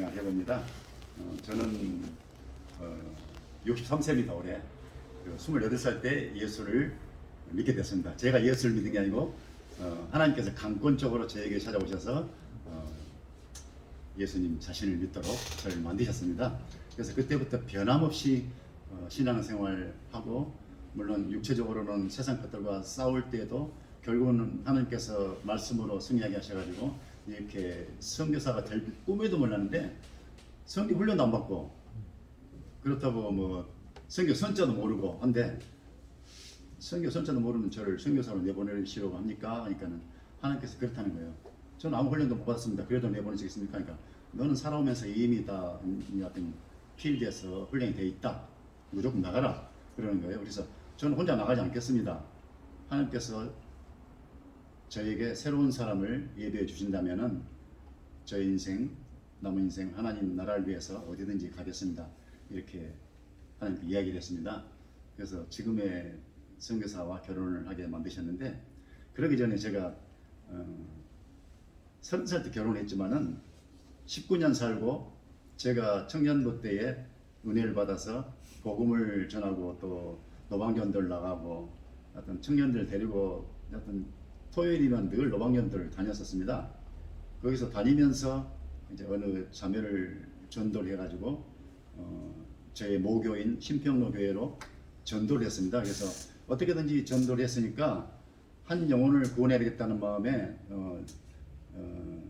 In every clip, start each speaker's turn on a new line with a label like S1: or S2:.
S1: 생각해 봅니다. 어, 저는 어, 63세입니다 올해. 그 28살 때 예수를 믿게 됐습니다. 제가 예수를 믿은 게 아니고 어, 하나님께서 강권적으로 저에게 찾아오셔서 어, 예수님 자신을 믿도록 저를 만드셨습니다. 그래서 그때부터 변함없이 어, 신앙생활하고 물론 육체적으로는 세상 것들과 싸울 때에도 결국은 하나님께서 말씀으로 승리하게 하셔가지고 이렇게 선교사가 될 꿈에도 몰랐는데 성교 훈련도 안 받고 그렇다고 뭐 성교 선자도 모르고 한데 성교 선자도 모르는 저를 선교사로 내보내시려고 합니까? 그러니까는 하나님께서 그렇다는 거예요. 저는 아무 훈련도 못 받았습니다. 그래도 내보내시겠습니까? 그러니까 너는 살아오면서 이미 다이 어떤 필드에서 훈련이 돼 있다. 무조건 나가라. 그러는 거예요. 그래서 저는 혼자 나가지 않겠습니다. 하나님께서 저에게 새로운 사람을 예비해 주신다면은 저의 인생, 남은 인생 하나님 나라를 위해서 어디든지 가겠습니다. 이렇게 하나님께 이야기를 했습니다. 그래서 지금의 선교사와 결혼을 하게 만드셨는데 그러기 전에 제가 어, 30살 때 결혼했지만은 19년 살고 제가 청년부 때에 은혜를 받아서 복음을 전하고 또 노방견들 나가고 어떤 청년들 데리고 어떤 토요일이면 늘 노방견들 다녔었습니다. 거기서 다니면서 이제 어느 자매를 전도를 해가지고 어, 저의 모교인 신평로 교회로 전도를 했습니다. 그래서 어떻게든지 전도를 했으니까 한 영혼을 구원해야 되겠다는 마음에 어, 어,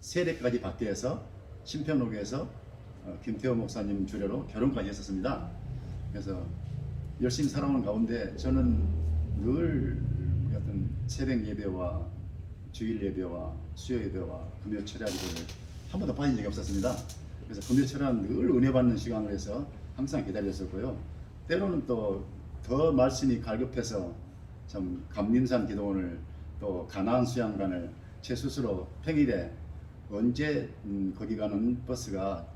S1: 세례까지 받게 해서 신평로교에서 어, 김태호 목사님 주례로 결혼까지 했었습니다. 그래서 열심히 살아오는 가운데 저는 늘 어떤 새벽 예배와 주일 예배와 수요 예배와 금요 철야 예배를 한 번도 빠진 적이 없었습니다. 그래서 금요 철야는 늘 은혜 받는 시간을 해서 항상 기다렸었고요. 때로는 또 더 말씀이 갈급해서 참 감림산 기도원을 또 가나안 수양관을 제 스스로 평일에 언제 음, 거기 가는 버스가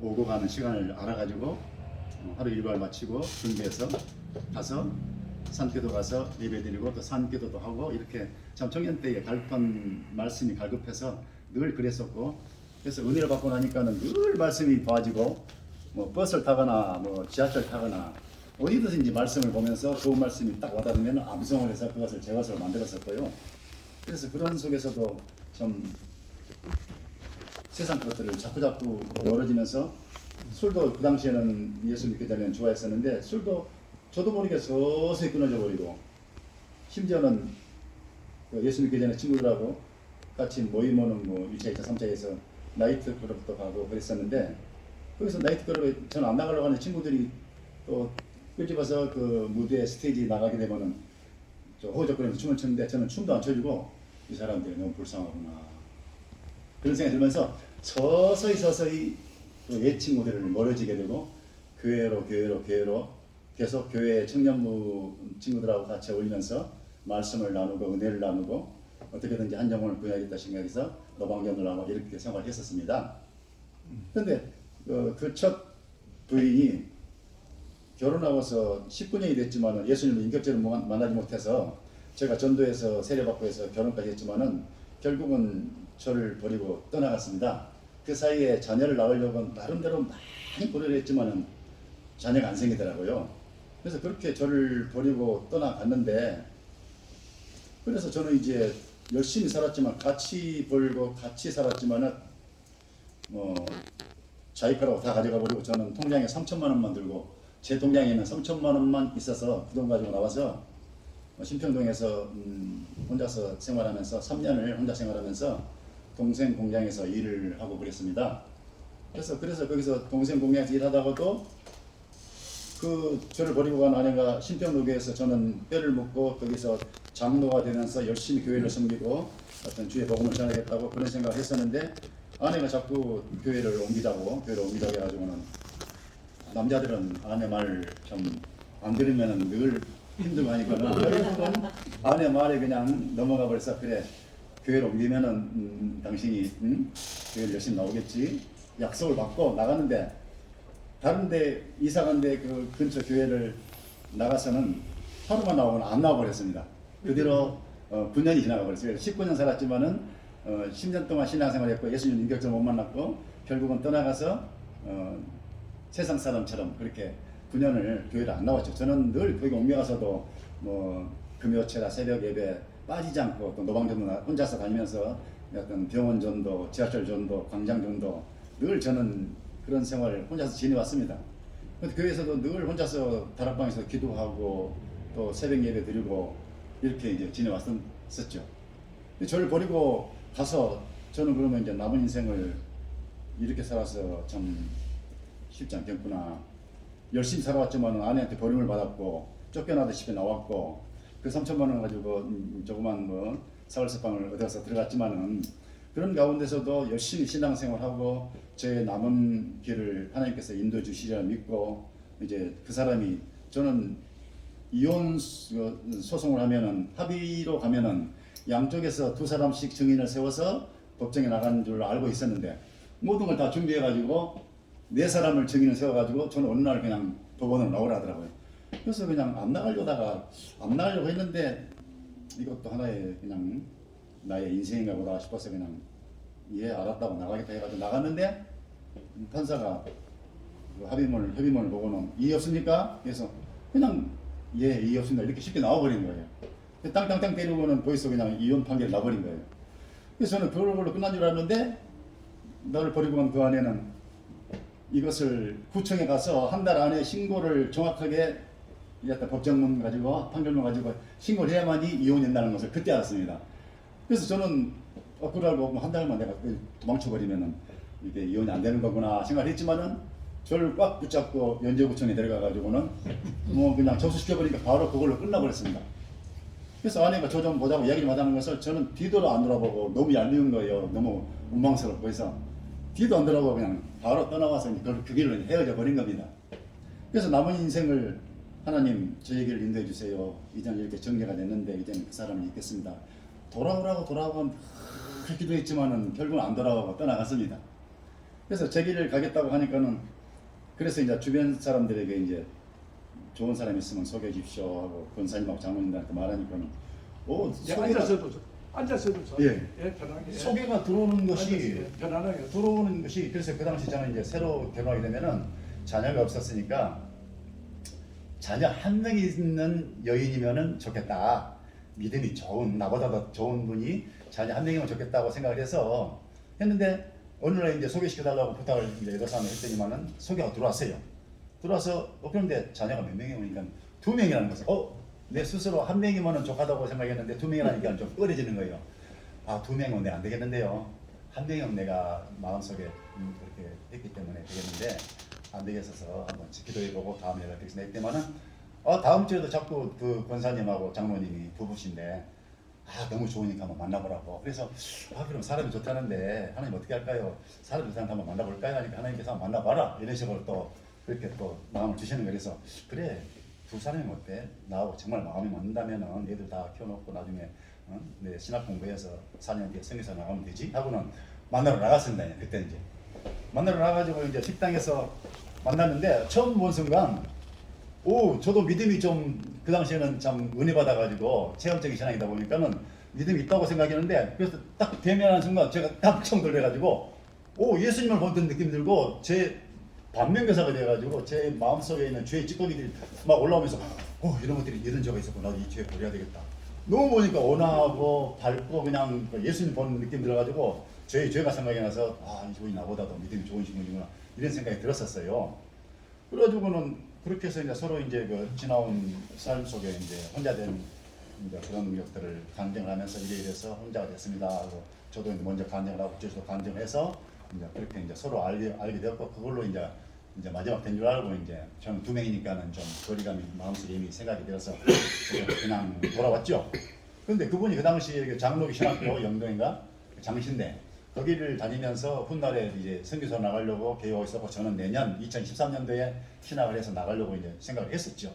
S1: 오고 가는 시간을 알아가지고 어, 하루 일과를 마치고 준비해서 가서 산기도 가서 예배드리고 또 산기도도 하고 이렇게 참 청년 때에 갈급한 말씀이 갈급해서 늘 그랬었고 그래서 은혜를 받고 나니까는 늘 말씀이 좋아지고 뭐 버스를 타거나 뭐 지하철 타거나 어디든지 말씀을 보면서 좋은 말씀이 딱 와닿으면 암송을 해서 그것을 제 것으로 만들었었고요. 그래서 그런 속에서도 좀 세상 것들을 자꾸 자꾸 멀어지면서 술도 그 당시에는 예수 믿기 전에는 좋아했었는데 술도 저도 모르게 서서히 끊어져 버리고 심지어는 그 예수 믿기 전에 친구들하고 같이 모임 오는 뭐 1차, 2차, 3차에서 나이트 클럽도 가고 그랬었는데 거기서 나이트 클럽에 저는 안 나가려고 하는 친구들이 또 끄집어서 그 무대 스테이지 나가게 되면은 저 호적거리면서 춤을 추는데 저는 춤도 안 춰주고 이 사람들이 너무 불쌍하구나. 그런 생각이 들면서 서서히 서서히 그옛 친구들을 멀어지게 되고 교회로 교회로 교회로 계속 교회 청년부 친구들하고 같이 어울리면서 말씀을 나누고 은혜를 나누고 어떻게든지 한 영혼을 구해야겠다 생각해서 노방견을 하고 이렇게 생활했었습니다. 그런데 그첫 부인이 결혼하고서 19년이 됐지만은 예수님을 인격적으로 만- 만나지 못해서 제가 전도에서 세례받고 해서 결혼까지 했지만은 결국은 저를 버리고 떠나갔습니다. 그 사이에 자녀를 낳으려고 나름대로 많이 고려를 했지만은 자녀가 안 생기더라고요. 그래서 그렇게 저를 버리고 떠나갔는데 그래서 저는 이제 열심히 살았지만 같이 벌고 같이 살았지만은 뭐 자기 거라고 다 가져가 버리고 저는 통장에 3천만 원만 들고 제 통장에는 3천만 원만 있어서 그 돈 가지고 나와서 어, 신평동에서 음, 혼자서 생활하면서 3년을 혼자 생활하면서 동생 공장에서 일을 하고 그랬습니다. 그래서 그래서 거기서 동생 공장에서 일하다가도 그 저를 버리고 간 아내가 신평로교에서 저는 뼈를 묻고 거기서 장로가 되면서 열심히 교회를 섬기고 어떤 주의 복음을 전하겠다고 그런 생각을 했었는데 아내가 자꾸 교회를 옮기자고 교회를 옮기자고 해가지고는 남자들은 아내 말 좀 안 들으면 늘 힘들고 하니까는 아내 말에 그냥 넘어가 버려서 그래 교회를 옮기면은 음, 당신이 음? 교회를 열심히 나오겠지 약속을 받고 나가는데 다른데 이사 간데 그 근처 교회를 나가서는 하루만 나오면 안 나와 버렸습니다. 그대로 어, 9년이 지나가 버렸어요. 19년 살았지만은 어, 10년 동안 신앙생활했고 예수님 인격적으로 못 만났고 결국은 떠나가서 어, 세상 사람처럼 그렇게 9년을 교회를 안 나왔죠. 저는 늘 거기 옮겨 가서도 뭐 금요체라 새벽 예배 빠지지 않고 또 노방전도 나- 혼자서 다니면서 어떤 병원 전도, 지하철 전도, 광장 전도 늘 저는 그런 생활을 혼자서 지내왔습니다. 근데 교회에서도 늘 혼자서 다락방에서 기도하고 또 새벽 예배 드리고 이렇게 이제 지내왔었죠. 저를 버리고 가서 저는 그러면 이제 남은 인생을 이렇게 살아서 참 쉽지 않겠구나. 열심히 살아왔지만 아내한테 버림을 받았고 쫓겨나듯이 나왔고 그 3천만 원 가지고 음, 조그만 뭐 사월세방을 얻어서 들어갔지만은 그런 가운데서도 열심히 신앙생활하고 제 남은 길을 하나님께서 인도해 주시리라 믿고 이제 그 사람이 저는 이혼 소- 소송을 하면은 합의로 가면은 양쪽에서 두 사람씩 증인을 세워서 법정에 나가는 줄 알고 있었는데 모든 걸 다 준비해 가지고 네 사람을 증인을 세워 가지고 저는 어느 날 그냥 법원으로 나오라 하더라고요. 그래서 그냥 안 나가려다가 안 나가려고 했는데 이것도 하나의 그냥 나의 인생인가 보다 싶어서 그냥 예 알았다고 나가겠다 해가지고 나갔는데 판사가 그 합의문을 협의문을 보고는 이의 없습니까? 그래서 그냥 예 이의 없습니다 이렇게 쉽게 나와버린 거예요. 땅땅땅 때리고는 벌써 그냥 이혼 판결 나버린 거예요. 그래서 저는 그걸로 끝난 줄 알았는데 나를 버리고 간그 안에는 이것을 구청에 가서 한 달 안에 신고를 정확하게 이랬다 법정문 가지고 판결문 가지고 신고를 해야만이 이혼이 된다는 것을 그때 알았습니다. 그래서 저는 어, 그걸 알고 한 달만 내가 도망쳐 버리면은 이게 이혼이 안 되는 거구나 생각했지만은 저를 꽉 붙잡고 연제구청에 데려가 가지고는 뭐 그냥 접수시켜 버리니까 바로 그걸로 끝나버렸습니다. 그래서 아내가 저 좀 보자고 이야기를 하자는 것을 저는 뒤도 안 돌아보고 너무 얄미운 거예요. 너무 원망스럽고 해서 뒤도 안 돌아보고 그냥 바로 떠나와서 그, 그 길로 헤어져 버린 겁니다. 그래서 남은 인생을 하나님 저에게를 인도해 주세요. 이제는 이렇게 정리가 됐는데 이제는 그 사람을 잊겠습니다. 돌아오라고 돌아오면 그렇게 기도했지만은 결국은 안 돌아오고 떠나갔습니다. 그래서 제 길을 가겠다고 하니까는 그래서 이제 주변 사람들에게 이제 좋은 사람 있으면 소개해 주십시오 하고 권사님하고 장모님들한테 말하니까는 오
S2: 예,
S1: 소개가
S2: 앉아서도 좋- 앉아서도.
S1: 예.
S2: 예, 편하게. 예.
S1: 소개가 들어오는 것이
S2: 앉아서 편안하게.
S1: 들어오는 것이 그래서 그 당시 저는 이제 새로 결혼하게 되면은 자녀가 없었으니까 자녀 한 명이 있는 여인이면은 좋겠다. 믿음이 좋은 나보다 더 좋은 분이 자녀 한 명이면 좋겠다고 생각을 해서 했는데 어느 날 이제 소개시켜달라고 부탁을 이제 여러 사람이 했더니만은 소개가 들어왔어요. 들어와서 어 그런데 자녀가 몇 명이 오니까 두 명이라는 거죠. 어, 내 스스로 한 명이면은 좋하다고 생각했는데 두 명이라니까 좀 꺼려지는 거예요. 아, 두 명은 내가 안 되겠는데요. 한 명은 내가 마음속에 음, 그렇게 했기 때문에 되겠는데 안 되겠어서 한번 기도해보고 다음에 연락드리겠습니다. 이때만은 어, 다음 주에도 자꾸 그 권사님하고 장로님이 부부신데 아 너무 좋으니까 한번 만나보라고 그래서 아 그럼 사람이 좋다는데 하나님 어떻게 할까요? 사람이 좋다는데 한번 만나볼까요? 하니까 하나님께서 한번 만나봐라 이런 식으로 또 그렇게 또 마음을 주시는 거예요. 그래서 그래 두 사람이 어때? 나하고 정말 마음이 맞는다면은 애들 다 키워놓고 나중에 어? 내 신학 공부해서 4년 뒤에 성에서 나가면 되지? 하고는 만나러 나갔습니다. 그때 이제 만나러 나가가지고 이제 식당에서 만났는데 처음 본 순간 오 저도 믿음이 좀 그 당시에는 참 은혜 받아가지고 체험적인 신앙이다 보니까는 믿음이 있다고 생각했는데 그래서 딱 대면한 순간 제가 깜짝 놀래가지고 오 예수님을 보던 느낌 들고 제 반면교사가 돼가지고 제 마음속에 있는 죄의 찌꺼기들이 막 올라오면서 오 이런 것들이 이런 죄가 있었고 나도 이 죄에 버려야 되겠다. 너무 보니까 온화하고 밝고 그냥 그 예수님 보는 느낌 들어가지고 저의 죄가 생각이 나서 아 이 분이 나보다도 믿음이 좋으신 분이구나. 이런 생각이 들었었어요. 그래가지고는 그렇게 해서 이제 서로 이제 그 지나온 삶 속에 이제 혼자 된 이제 그런 것들을 간증을 하면서 이래 이래서 혼자가 됐습니다. 하고 저도 이제 먼저 간증을 하고 저도 간증을 해서 이제 그렇게 이제 서로 알게 알게 되었고 그걸로 이제 이제 마지막 된 줄 알고 이제 저는 두 명이니까는 좀 거리감이 마음속에 이미 생각이 들어서 그냥 돌아왔죠. 근데 그분이 그 당시에 그 장로기 신학교 영동인가? 그 장신대 거기를 다니면서 훗날에 이제 선교사 나가려고 계획하고 있었고 저는 내년 2013년도에 신학을 해서 나가려고 이제 생각을 했었죠.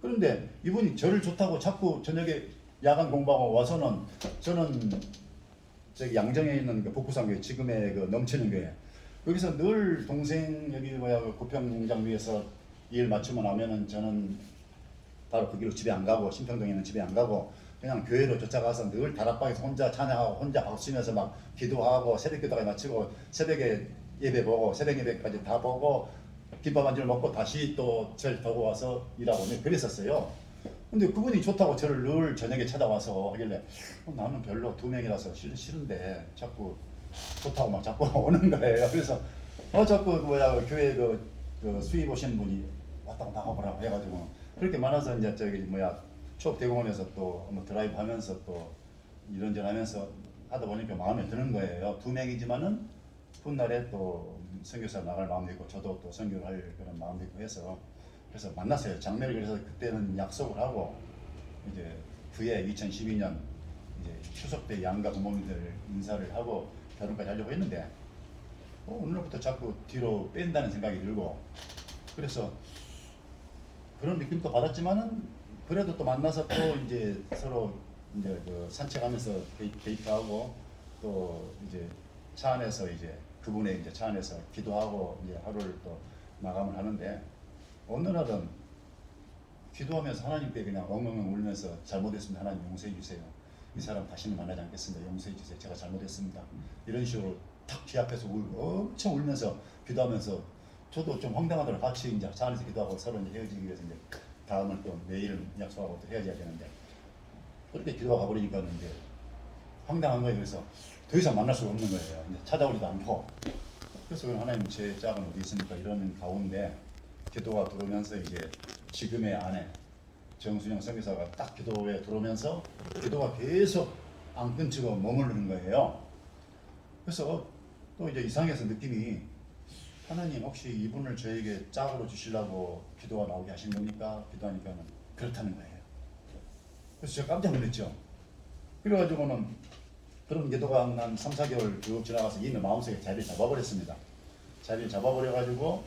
S1: 그런데 이분이 저를 좋다고 자꾸 저녁에 야간 공부하고 와서는 저는 저기 양정에 있는 그 복구상교회 지금의 그 넘치는 교회 여기서 늘 동생 여기 뭐야 그 고평공장 위에서 일 맞추고 나면은 저는 바로 그 길로 집에 안 가고 신평동에 있는 집에 안 가고 그냥 교회로 쫓아가서 늘 다락방에서 혼자 찬양하고 혼자 박수치면서 막 기도하고 새벽 기도까지 마치고 새벽에 예배 보고 새벽 예배까지 다 보고 김밥 한 줄 먹고 다시 또절 타고 와서 일하고 네, 그랬었어요. 근데 그분이 좋다고 저를 늘 저녁에 찾아와서 하길래 어, 나는 별로 두 명이라서 싫, 싫은데 자꾸 좋다고 막 자꾸 오는 거예요. 그래서 어 자꾸 그 뭐야 교회 그, 그 수입 오신 분이 왔다고 나가보라고 해가지고 그렇게 많아서 이제 저기 뭐야 추억 대공원에서 또뭐 드라이브 하면서 또 이런저런 하면서 하다 보니까 마음에 드는 거예요. 두 명이지만은 훗날에 또 선교사 나갈 마음도 있고 저도 또 선교를 할 그런 마음도 있고 해서 그래서 만났어요. 장례를 그래서 그때는 약속을 하고 이제 그해 2012년 이제 추석 때 양가 부모님들 인사를 하고 결혼까지 하려고 했는데 어, 오늘부터 자꾸 뒤로 뺀다는 생각이 들고 그래서 그런 느낌도 받았지만은 그래도 또 만나서 또 이제 서로 이제 그 산책하면서 데이- 데이트 하고 또 이제 차 안에서 이제 그분의 이제 차 안에서 기도하고 이제 하루를 또 마감을 하는데 어느 날은 기도하면서 하나님께 그냥 엉엉엉 울면서 잘못했습니다. 하나님 용서해 주세요. 이 사람 다시는 만나지 않겠습니다. 용서해 주세요. 제가 잘못했습니다. 이런 식으로 탁제 앞에서 울고 엄청 울면서 기도하면서 저도 좀 황당하더라고요. 같이 이제 차 안에서 기도하고 서로 이제 헤어지기 위해서 이제 다음을 또 내일 약속하고 또 헤어져야 되는데 그렇게 기도가 가버리니까 이제 황당한 거예요. 그래서 더 이상 만날 수가 없는 거예요. 이제 찾아오지도 않고. 그래서 하나님 제 짝은 어디 있습니까? 이러는 가운데 기도가 들어오면서 이제 지금의 아내 정순영 선교사가 딱 기도에 들어오면서 기도가 계속 안 끊치고 머무르는 거예요. 그래서 또 이제 이상해서 느낌이 하나님 혹시 이분을 저에게 짝으로 주시려고 기도가 나오게 하신 겁니까? 기도하니까는 그렇다는 거예요. 그래서 제가 깜짝 놀랐죠. 그래가지고는 그런 기도가 한 3, 4개월 쭉 지나가서 이미 마음속에 자리를 잡아버렸습니다. 자리를 잡아버려가지고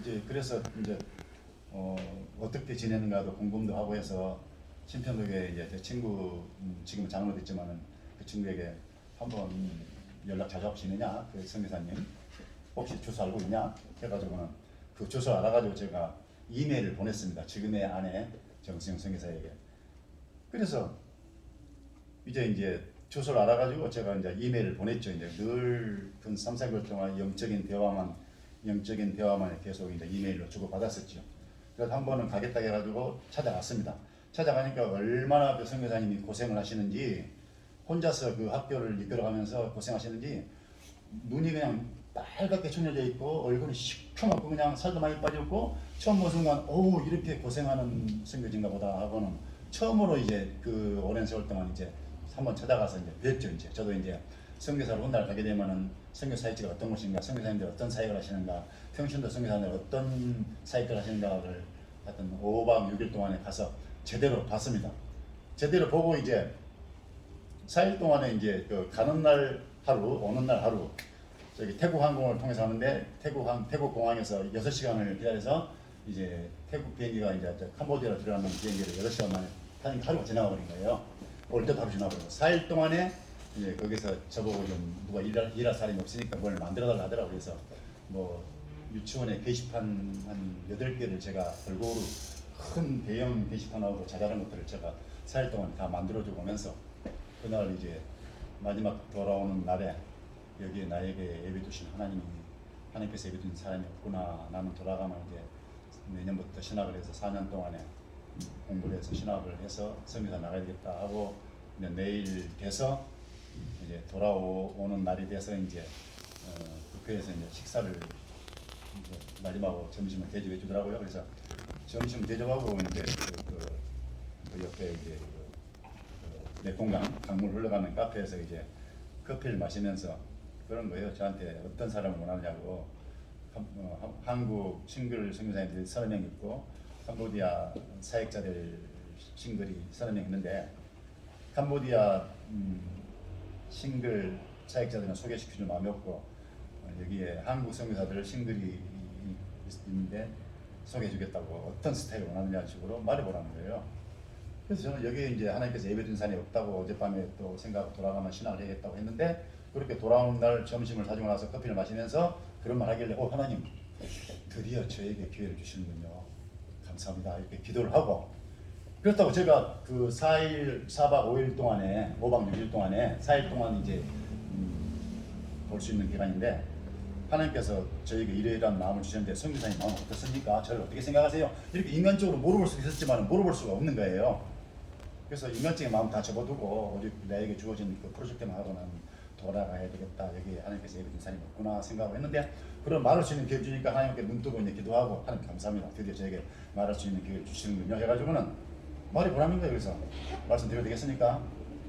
S1: 이제 그래서 이제 어, 어떻게 지내는가도 궁금도 하고 해서 신편독에 이제 제 친구 음, 지금 장로 됐지만은 그 친구에게 한번 연락 자주 지내냐 그 선교사님 혹시 주소 알고 있냐 해가지고는 그 주소 알아가지고 제가 이메일을 보냈습니다. 지금의 아내 정수영 선교사에게 그래서 이제 이제 주소를 알아가지고 제가 이제 이메일을 보냈죠. 이제 늘근 3, 4개월 동안 영적인 대화만 영적인 대화만 계속 이제 이메일로 주고 받았었죠. 그래서 한 번은 가겠다 해가지고 찾아갔습니다. 찾아가니까 얼마나 그 선교사님이 고생을 하시는지 혼자서 그 학교를 이끌어가면서 고생하시는지 눈이 그냥 빨갛게 충혈되어 있고 얼굴이 시커멓고 그냥 살도 많이 빠졌고 처음 본 순간 오 이렇게 고생하는 선교진가 보다 하고는 처음으로 이제 그 오랜 세월 동안 이제 한번 찾아가서 이제 뵀죠 이제. 저도 이제 선교사를 훗날 가게 되면은 선교 사역지가 어떤 곳인가 선교사님들 어떤 사역을 하시는가 평신도 선교사님들 어떤 사역을 하시는가를 하여튼 5박 6일 동안에 가서 제대로 봤습니다. 제대로 보고 이제 4일 동안에 이제 그 가는 날 하루 오는 날 하루 저기 태국 항공을 통해서 하는데 태국 항 태국 공항에서 6 시간을 기다려서 이제 태국 비행기가 이제 저 캄보디아로 들어가는 비행기를 6 시간 만에 타니까 하루가 지나가 버린 거예요. 올 때도 하루 지나버리고 4일 동안에 이제 거기서 저보고 좀 누가 일할, 일할 사람이 없으니까 뭘 만들어 달라 하더라고 그래서 뭐 유치원에 게시판 한 8개를 제가 골고루 큰 대형 게시판하고 자잘한 것들을 제가 4일 동안 다 만들어주고 오면서 그날 이제 마지막 돌아오는 날에 여기에 나에게 예배 두신 하나님이 하나님께서 예배 두신 사람이 없구나 나는 돌아가면 이제 내년부터 신학을 해서 4년 동안에 공부를 해서 신학을 해서 성교사 나가야 되겠다 하고 이제 내일 돼서 이제 돌아오는 날이 돼서 이제 어, 국회에서 이제 식사를 이제 마지막으로 점심을 대접해 주더라고요. 그래서 점심 대접하고 이제 그, 그, 그 옆에 이제 그, 그 내공강 강물 흘러가는 카페에서 이제 커피를 마시면서 그런 거예요. 저한테 어떤 사람을 원하냐고 한- 어, 한- 한국 싱글 선교사님들이 서너 명 있고 캄보디아 사역자들 싱글이 서너 명 있는데 캄보디아 음, 싱글 사역자들은 소개시켜줄 마음이 없고 어, 여기에 한국 선교사들 싱글이 있- 있는데 소개해주겠다고 어떤 스타일을 원하느냐 식으로 말해보라는 거예요. 그래서 저는 여기에 이제 하나님께서 예배드린 사람이 없다고 어젯밤에 또 생각하고 돌아가면 신앙을 해야겠다고 했는데 그렇게 돌아오는 날 점심을 사주고 나서 커피를 마시면서 그런 말 하길래 어 하나님 드디어 저에게 기회를 주시는군요 감사합니다 이렇게 기도를 하고 그렇다고 제가 그 4일, 4박 5일 동안에 5박 6일 동안에 4일 동안 이제 음, 볼수 있는 기간인데 하나님께서 저에게 이러이러한 마음을 주셨는데 성교사님 마음 어떻습니까? 저를 어떻게 생각하세요? 이렇게 인간적으로 물어볼 수 있었지만 물어볼 수가 없는 거예요. 그래서 인간적인 마음 다 접어두고 우리 나에게 주어진 그 프로젝트만 하고 난 돌아가야 되겠다. 여기 하나님께서 이런 사람이 없구나 생각을 했는데 그런 말할 수 있는 기회 주니까 하나님께 눈 뜨고 이제 기도하고 하나님 감사합니다. 드디어 저에게 말할 수 있는 기회를 주시는군요. 해가지고는 말이 보람인 거예요. 그래서 말씀드려도 되겠습니까?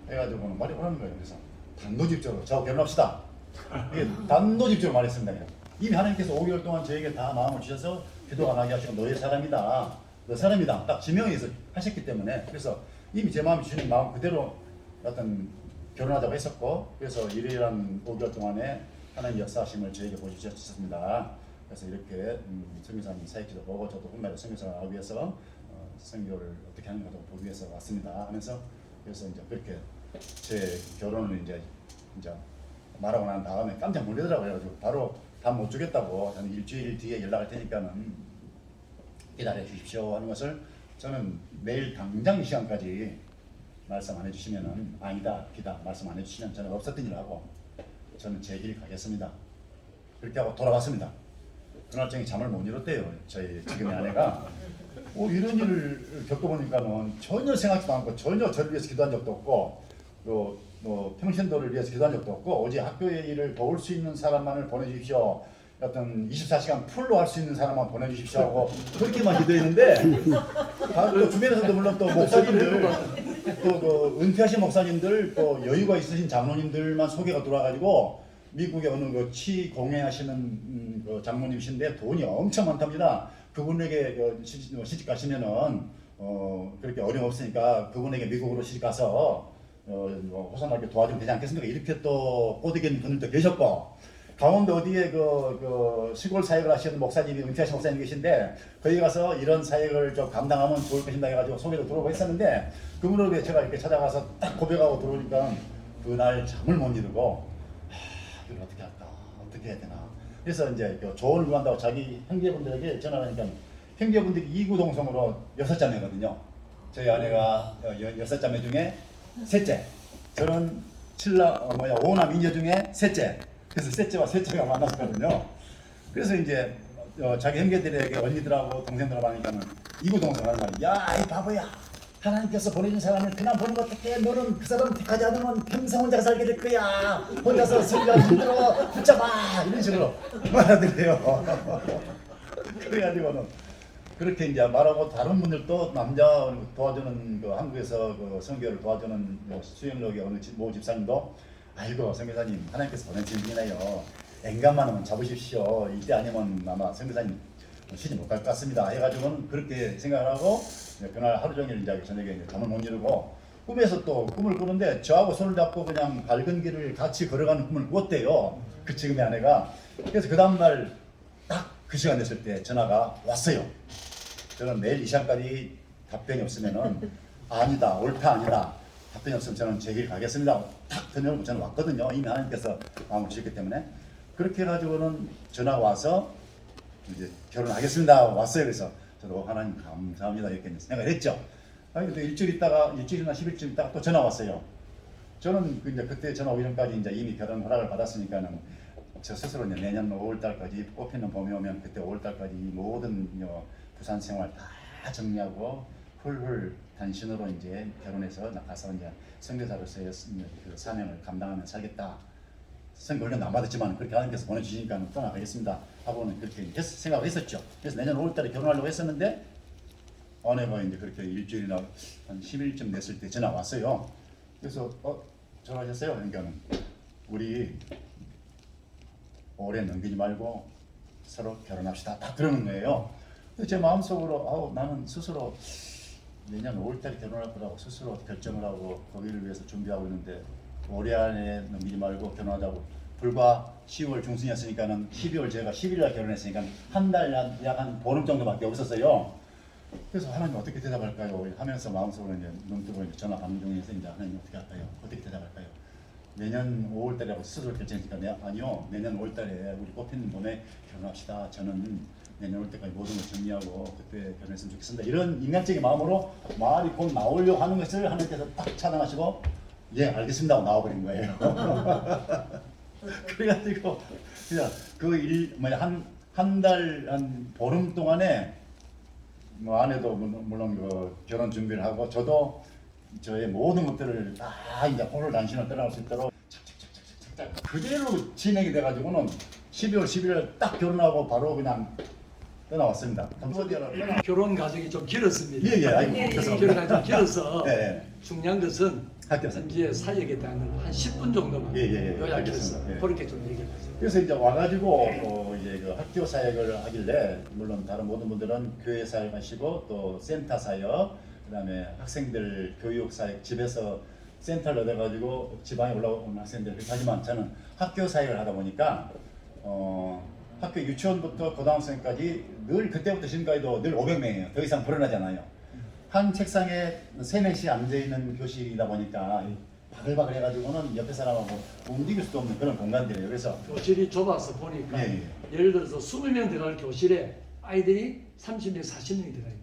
S1: 해가지고는 말이 보람인 거예요. 그래서 단도직입적으로 저 결혼합시다. 이게 단도직입적으로 말했습니다. 이미 하나님께서 5개월 동안 저에게 다 마음을 주셔서 기도가 나게 하시고 너의 사람이다. 너 사람이다. 딱 지명해서 하셨기 때문에 그래서 이미 제 마음이 주신 마음 그대로 어떤 결혼하자고 했었고 그래서 이러한 5개월 동안에 하나님 역사하심을 저에게 보여주셨습니다. 그래서 이렇게 음, 성교사님 사역지도 보고 저도 훗날에 성교사를 하기 위해서 어, 성교를 어떻게 하는가도 보기 위해서 왔습니다. 하면서 그래서 이제 그렇게 제 결혼을 이제 이제 말하고 난 다음에 깜짝 놀라더라고요. 그래가지고 바로 밥 못 주겠다고 저는 일주일 뒤에 연락할 테니까는 기다려 주십시오 하는 것을 저는 내일 당장 이 시간까지 말씀 안 해주시면은 아니다 기다 말씀 안 해주시면 저는 없었던 일을 하고 저는 제 길 가겠습니다. 그렇게 하고 돌아왔습니다. 그날 저녁에 잠을 못 이뤘대요. 저희 지금의 아내가 어, 이런 일을 겪어보니까는 전혀 생각지도 않고 전혀 저를 위해서 기도한 적도 없고 또, 뭐 평신도를 위해서 기도한 적도 없고 오직 학교의 일을 도울 수 있는 사람만을 보내주십시오. 어떤 24시간 풀로 할 수 있는 사람만 보내주십시오 하고 그렇게만 기도했는데 다, 또 주변에서도 물론 또 목사님들 또그 은퇴하신 목사님들 또 여유가 있으신 장로님들만 소개가 들어와가지고 미국의 어느 그 치공예하시는 음, 그 장모님이신데 돈이 엄청 많답니다. 그분에게 그 시집, 뭐 시집 가시면은 어 그렇게 어려움 없으니까 그분에게 미국으로 시집 가서 어뭐 호산하게 도와주면 되지 않겠습니까? 이렇게 또 꼬드기는 분들도 계셨고 강원도 어디에 그, 그 시골 사역을 하시는 목사님이 은퇴하신 목사님 계신데 거기 가서 이런 사역을 좀 감당하면 좋을 것인다 해가지고 소개도 들어오고 했었는데 그분을 제가 이렇게 찾아가서 딱 고백하고 들어오니까 그날 잠을 못 이루고 하, 이걸 어떻게 할까? 어떻게 해야 되나? 그래서 이제 그 조언을 구한다고 자기 형제분들에게 전화를 하니까 형제분들이 이구동성으로 여섯 자매거든요. 저희 아내가 여섯 자매 중에 셋째. 저는 칠라 어, 뭐야 오남 이녀 중에 셋째 그래서 셋째와 셋째가 만났거든요. 그래서 이제 어, 자기 형제들에게 언니들하고 동생들하고 하니까는 이구동성 하는 말이 야이 바보야. 하나님께서 보내준 사람을 그냥 보는 거 어떡해? 너는 그 사람 택하지 않으면 평생 혼자 살게 될 거야. 혼자서 슬가 힘들어 붙잡아. 이런 식으로 말하더래요. 그래가지고는. 그렇게 이제 말하고 다른 분들도 남자 도와주는 그 한국에서 그 선교를 도와주는 그 수영력의 어느 집- 모 집사님도 아이고 선교사님. 하나님께서 보내신 분이네요. 엔간만은 잡으십시오. 이때 아니면 아마 선교사님 시집 못갈 것 같습니다. 해가지고는 그렇게 생각을 하고 그날 하루 종일 이제 저녁에 이제 잠을 못 이루고 꿈에서 또 꿈을 꾸는데 저하고 손을 잡고 그냥 밝은 길을 같이 걸어가는 꿈을 꾸었대요. 그 지금의 아내가. 그래서 그 다음날 딱 그 시간 됐을 때 전화가 왔어요. 저는 내일 이 시간까지 답변이 없으면은 아니다 옳다 아니다 답변이 없으면 저는 제 길 가겠습니다. 탁 전화를 저는 왔거든요. 이미 하나님께서 마음을 주셨기 때문에. 그렇게 해가지고는 전화가 와서 이제 결혼하겠습니다. 왔어요. 그래서 저도 하나님 감사합니다. 이렇게 생각을 했죠. 아니 근데 일주일 있다가 일주일이나 10일쯤 있다가 또 전화 왔어요. 저는 그 이제 그때 전화 오기 전까지 이제 이미 결혼 허락을 받았으니까는 저 스스로 이제 내년 5월달까지 꽃피는 봄이 오면 그때 5월달까지 이 모든 어, 부산 생활 다 정리하고 훌훌 단신으로 이제 결혼해서 나가서 이제 선교사로서의 그 사명을 감당하며 살겠다. 선교 훈련도 안 받았지만 그렇게 하나님께서 보내주시니까 떠나가겠습니다 하고는 그렇게 했, 생각을 했었죠. 그래서 내년 5월달에 결혼하려고 했었는데 아내가 이제 그렇게 일주일이나 한 10일쯤 됐을 때 전화 왔어요. 그래서 어 전화하셨어요? 그러니까는 우리 오래 넘기지 말고 서로 결혼합시다. 딱 그러는 거예요. 제 마음속으로 아우 나는 스스로 내년 5월달에 결혼할 거라고 스스로 결정을 하고 거기를 위해서 준비하고 있는데 올해 안에 넘기지 말고 결혼하자고 불과 10월 중순이었으니까는 12월 제가 11일 결혼했으니까 한 달약한 보름 정도밖에 없었어요. 그래서 하나님 어떻게 대답할까요? 하면서 마음속으로 이제 눈 뜨고 이제 전화 방송에서 이제 하나님 어떻게 할까요? 어떻게 대답할까요? 내년 5월달이라고 스스로 결정했으니까 내 아니요 내년 5월달에 우리 꽃피는 봄에 결혼합시다. 저는 내년 올 때까지 모든 걸 정리하고 그때 결혼했으면 좋겠습니다. 이런 인간적인 마음으로 말이 곧 나오려고 하는 것을 하나님께서 딱 차단하시고 예 알겠습니다 하고 나와버린 거예요. 그래가지고 그냥 그일 뭐냐 한한 달한 보름 동안에 뭐 아내도 물론, 그 결혼 준비를 하고 저도 저의 모든 것들을 다 이제 호를 단신을 떠나갈 수 있도록 착착착착착착 그대로 진행이 돼가지고는 12월 11일 딱 결혼하고 바로 그냥 떠나왔습니다. 캄보디아로 떠나.
S2: 결혼 과정이 좀 길었습니다.
S1: 예예. 아이고
S3: 예, 예.
S1: 그래서
S2: 결혼 과정이 좀 길어서
S1: 예, 예.
S2: 중요한 것은
S1: 학교에서.
S2: 현재 사역에 대한 한 10분 정도만
S1: 예, 예, 예.
S2: 요약해서
S1: 알겠습니다. 예.
S2: 그렇게 좀 얘기해 주세요.
S1: 그래서 이제 와가지고 어, 이제 그 학교 사역을 하길래 물론 다른 모든 분들은 교회 사역 하시고 또 센터 사역 그다음에 학생들 교육 사역 집에서 센터를 얻어가지고 지방에 올라온 학생들 하지만 저는 학교 사역을 하다 보니까 어, 학교 유치원부터 고등학생까지 늘 그때부터 지금까지도 늘 500명이에요. 더 이상 불어나지 않아요. 한 책상에 세 명씩 앉아 있는 교실이다 보니까 바글바글 해가지고는 옆에 사람하고 움직일 수도 없는 그런 공간들이에요. 그래서
S2: 교실이 좁아서 보니까
S1: 예,
S2: 예 를 들어서 20명 들어갈 교실에 아이들이 30명, 40명이 들어가 있는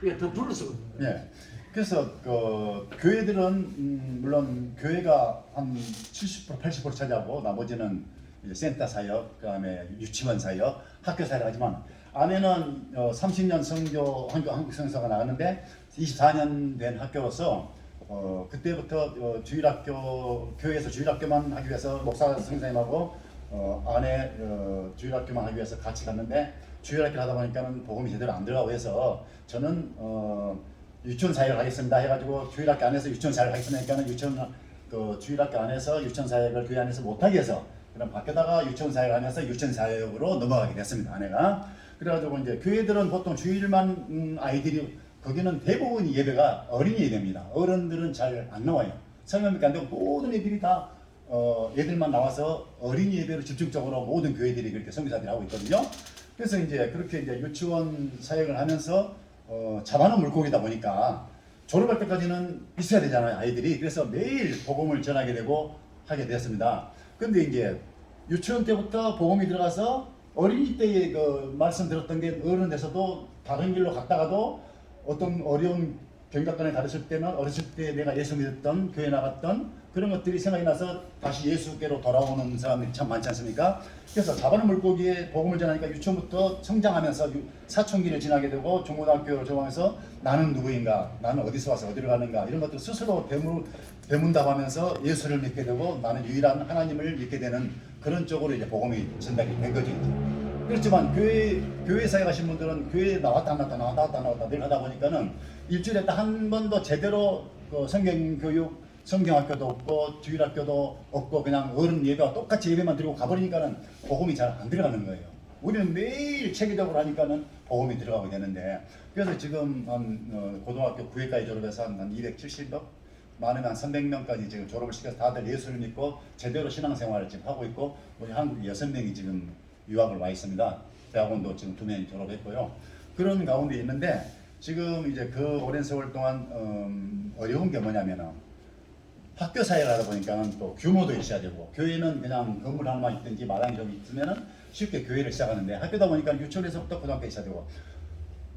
S2: 그러니까 더 불러서거든요.
S1: 예. 그래서 그 교회들은 음, 물론 교회가 한 70% 80% 차지하고 나머지는 센터 사역, 그다음에 유치원 사역, 학교 사역 하지만 안에는 어, 30년 선교 한국 한국 성서가 나갔는데 24년 된 학교로서 어, 그때부터 어, 주일학교 교회에서 주일학교만 하기 위해서 목사 선생님하고 어, 안에 어, 주일학교만 하기 위해서 같이 갔는데 주일학교 하다 보니까는 복음이 제대로 안 들어가고 해서 저는 어, 유치원 사역을 하겠습니다 해가지고 주일학교 안에서 유치원 사역을 하겠습니다니까는 유치원 그 주일학교 안에서 유치원 사역을 교회 안에서 못하게 해서 그럼 밖에다가 유치원 사역을 하면서 유치원 사역으로 넘어가게 됐습니다 아내가 그래가지고 이제 교회들은 보통 주일만 음, 아이들이 거기는 대부분 예배가 어린이 예배입니다 어른들은 잘 안 나와요 설명밖에 안 되고 모든 애들이 다 어, 얘들만 나와서 어린이 예배로 집중적으로 모든 교회들이 그렇게 선교사들이 하고 있거든요. 그래서 이제 그렇게 이제 유치원 사역을 하면서 어, 잡아놓은 물고기다 보니까 졸업할 때까지는 있어야 되잖아요, 아이들이. 그래서 매일 복음을 전하게 되고 하게 되었습니다. 근데 이제 유치원 때부터 복음이 들어가서 어린이 때의 그 말씀 들었던 게 어른 돼서도 다른 길로 갔다가도 어떤 어려운 경작권에 가르칠 때는 어렸을 때 내가 예수 믿었던 교회 나갔던 그런 것들이 생각이 나서 다시 예수께로 돌아오는 사람들이 참 많지 않습니까? 그래서 잡아는 물고기에 복음을 전하니까 유치원부터 성장하면서 유- 사춘기를 지나게 되고 중고등학교를 전하면서 나는 누구인가, 나는 어디서 와서 어디로 가는가 이런 것들 스스로 되물, 되문답하면서 예수를 믿게 되고 나는 유일한 하나님을 믿게 되는 그런 쪽으로 이제 복음이 전달이 된 거죠. 그렇지만 교회 교회 사에 가신 분들은 교회 나왔다 안 나왔다 나왔다 안 나왔다 늘 하다 보니까는 일주일에 딱 한 번도 제대로 그 성경 교육 성경학교도 없고 주일학교도 없고 그냥 어른 예배와 똑같이 예배만 드리고 가버리니까는 복음이 잘 안 들어가는 거예요. 우리는 매일 체계적으로 하니까는 복음이 들어가게 되는데 그래서 지금 한 어, 고등학교 9회까지 졸업해서 한, 한 270명 많으면 한 300명까지 지금 졸업을 시켜서 다들 예수를 믿고 제대로 신앙생활을 지금 하고 있고 우리 한국 여섯 명이 지금 유학을 와 있습니다. 대학원도 지금 두 명이 졸업했고요. 그런 가운데 있는데 지금 이제 그 오랜 세월 동안 음, 어려운 게 뭐냐면은 학교 사회를 하다 보니까는 또 규모도 있어야 되고 교회는 그냥 건물 하나만 있든지 마당이 좀 있으면은 쉽게 교회를 시작하는데 학교다 보니까 유치원에서부터 고등학교 있어야 되고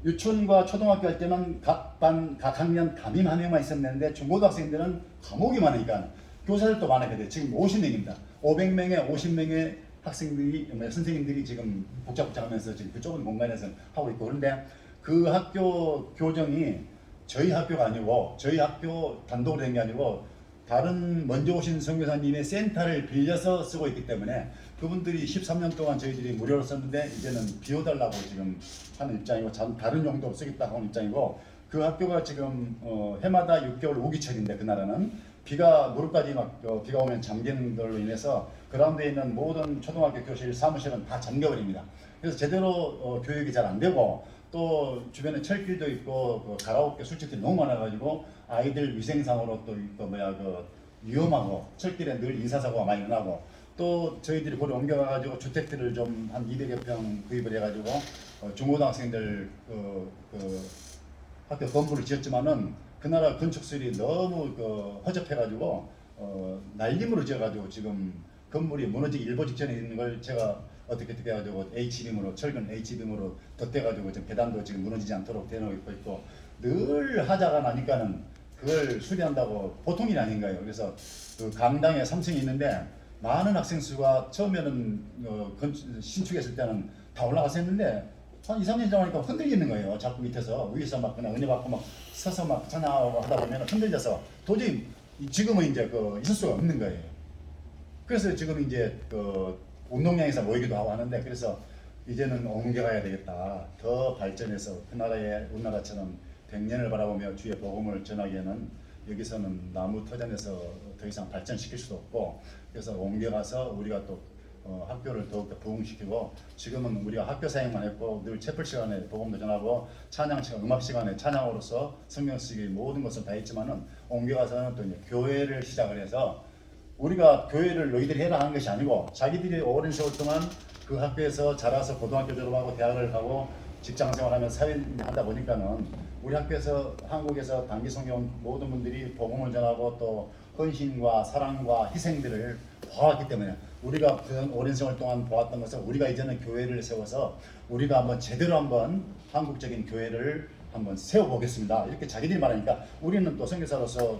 S1: 유치원과 초등학교 할 때는 각 반, 각 학년 담임 한 명만 있었는데 중고등학생들은 과목이 많으니까 교사들도 많아야 돼. 지금 50명입니다. 500명에 50명의 학생들이, 뭐 선생님들이 지금 복잡복잡하면서 지금 그 좁은 공간에서 하고 있고 그런데 그 학교 교정이 저희 학교가 아니고 저희 학교 단독으로 된 게 아니고 다른 먼저 오신 선교사님의 센터를 빌려서 쓰고 있기 때문에 그분들이 13년 동안 저희들이 무료로 썼는데 이제는 비워달라고 지금 하는 입장이고 참 다른 용도로 쓰겠다고 하는 입장이고 그 학교가 지금 어, 해마다 6개월 우기철인데 그 나라는 비가 무릎까지 막 어, 비가 오면 잠기는 걸로 인해서 그라운드에 있는 모든 초등학교 교실 사무실은 다 잠겨버립니다. 그래서 제대로 어, 교육이 잘 안 되고 또 주변에 철길도 있고 그 가라오케 술집들이 너무 많아가지고 아이들 위생상으로 또, 또 뭐야 그 위험하고 철길에 늘 인사사고가 많이 일어나고 또 저희들이 거기 옮겨가가지고 주택들을 좀 한 200여 평 구입을 해가지고 어, 중고등학생들 그, 그 학교 건물을 지었지만은 그 나라 건축술이 너무 그 허접해가지고 어, 날림으로 지어가지고 지금 건물이 무너지기 일보 직전에 있는 걸 제가 어떻게 어떻게 해가지고 H빔으로 철근 H빔으로 덧대가지고 지금 계단도 지금 무너지지 않도록 대놓고 있고 늘 하자가 나니까는 그걸 수리한다고 보통 일이 아닌 거예요. 그래서 그 강당에 3층이 있는데 많은 학생 수가 처음에는 어, 건- 신축했을 때는 다 올라가서 했는데 한 2, 3년 지나니까 흔들리는 거예요. 자꾸 밑에서 위에서 막 그냥 은혜 받고 막 서서 막 찬양하고 하다 보면 흔들려서 도저히 지금은 이제 그 있을 수가 없는 거예요. 그래서 지금 이제 그 운동장에서 모이기도 하고 하는데 그래서 이제는 옮겨가야 되겠다. 더 발전해서 그 나라의 우리나라처럼 100년을 바라보며 주의 복음을 전하기에는 여기서는 나무 터전에서 더 이상 발전시킬 수도 없고 그래서 옮겨가서 우리가 또 어, 학교를 더욱더 부흥시키고 지금은 우리가 학교 사역만 했고 늘 채플 시간에 복음도 전하고 찬양 시간, 음악 시간에 찬양으로서 성경 쓰기 모든 것을 다 했지만은 옮겨가서는 또 이제 교회를 시작을 해서 우리가 교회를 너희들이 해라 하는 것이 아니고 자기들이 오랜 세월 동안 그 학교에서 자라서 고등학교 졸업하고 대학을 가고 직장 생활하면서 사회를 하다 보니까는 우리 학교에서 한국에서 단기 성경 모든 분들이 복음을 전하고 또 헌신과 사랑과 희생들을 보았기 때문에 우리가 그 오랜 세월 동안 보았던 것을 우리가 이제는 교회를 세워서 우리가 한번 제대로 한번 한국적인 교회를 한번 세워보겠습니다. 이렇게 자기들이 말하니까 우리는 또 선교사로서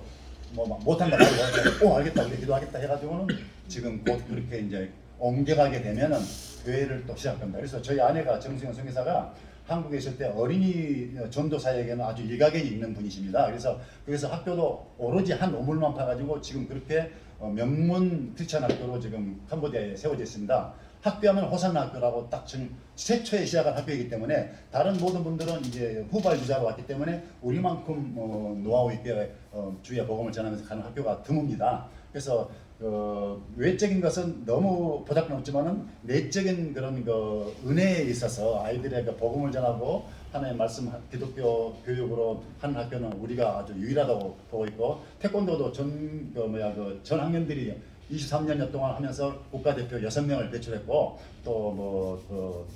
S1: 뭐막 못한다 말고 오 알겠다 우리 기도하겠다 해가지고는 지금 곧 그렇게 이제 옮겨가게 되면은 교회를 또 시작합니다. 그래서 저희 아내가 정승현 선교사가 한국에 있을 때 어린이 전도 사역에는 아주 일가견이 있는 분이십니다. 그래서 그래서 학교도 오로지 한 오물만 파가지고 지금 그렇게 어, 명문 크리스천 학교로 지금 캄보디아에 세워져 있습니다. 학교하면 호산 학교라고 딱 지금 최초에 시작한 학교이기 때문에 다른 모든 분들은 이제 후발주자로 왔기 때문에 우리만큼 어, 노하우 있게 어, 주의 복음을 전하면서 가는 학교가 드뭅니다. 그래서 어, 외적인 것은 너무 보잘것 없지만은 내적인 그런 그 은혜에 있어서 아이들의 그 복음을 전하고 하나님의 말씀 기독교 교육으로 하는 학교는 우리가 아주 유일하다고 보고 있고 태권도도 전 그 뭐야 그 전 학년들이 23년 동안 하면서 국가대표 6명을 배출했고 또뭐그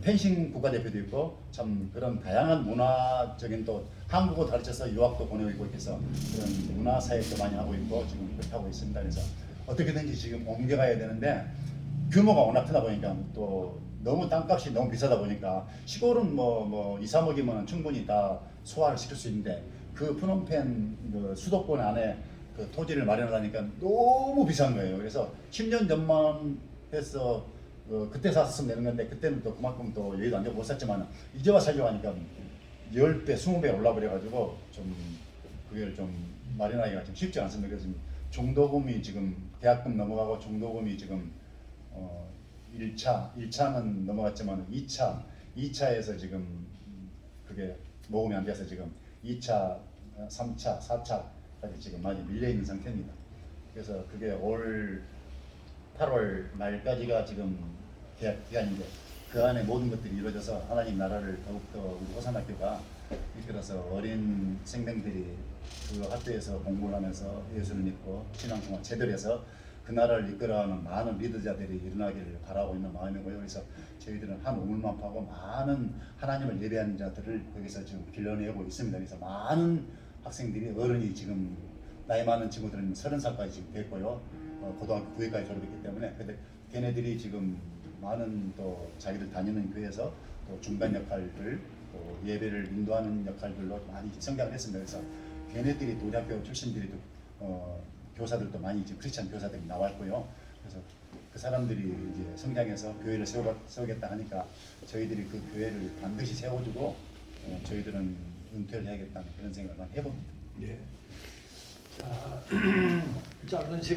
S1: 펜싱 국가대표도 있고 참 그런 다양한 문화적인 또 한국어 가르쳐서 유학도 보내고 있고 그런 문화 사역도 많이 하고 있고 지금 그렇게 하고 있습니다. 그래서 어떻게든지 지금 옮겨가야 되는데 규모가 워낙 크다 보니까 또 너무 땅값이 너무 비싸다 보니까 시골은 뭐, 뭐 2, 3억이면 충분히 다 소화를 시킬 수 있는데 그 프놈펜 그 수도권 안에 그 토지를 마련하니까 너무 비싼 거예요. 그래서 10년 전만 해서 어, 그때 샀으면 되는 건데 그때는 또 그만큼 또 여의도 안 되고 못 샀지만 이제 와 살려고 하니까 10배, 20배 올라버려가지고 좀 그게 좀 마련하기가 좀 쉽지 않습니다. 그래서 중도금이 지금 대학금 넘어가고 중도금이 지금 어 1차, 1차는 넘어갔지만 2차, 2차에서 지금 그게 모금이 안 돼서 지금 2차, 3차, 4차까지 지금 많이 밀려 있는 상태입니다. 그래서 그게 올 8월 말까지가 지금 계약 기간인데 그 안에 모든 것들이 이루어져서 하나님 나라를 더욱더 우리 호산학교가 이끌어서 어린 생명들이 그 학교에서 공부를 하면서 예수를 믿고 신앙생활 제대로 해서 그 나라를 이끌어가는 많은 리더자들이 일어나기를 바라고 있는 마음이고요. 그래서 저희들은 한 우물만 파고 많은 하나님을 예배하는 자들을 거기서 지금 길러내고 있습니다. 그래서 많은 학생들이 어른이 지금 나이 많은 친구들은 서른 살까지 지금 됐고요. 어, 고등학교 9회까지 졸업했기 때문에 근데 걔네들이 지금 많은 또 자기들 다니는 교회에서 또 중간 역할들 또 예배를 인도하는 역할들로 많이 성장을 했습니다. 그래서 걔네들이 또 우리 학교 출신들이 또 어, 교사들도 많이 지금 크리스찬 교사들이 나왔고요. 그래서 그 사람들이 이제 성장해서 교회를 세워, 세우겠다 하니까 저희들이 그 교회를 반드시 세워주고 어, 저희들은 은퇴를 해야겠다는 그런 생각을 해봅니다.
S2: 예. 자, 짧은 시간.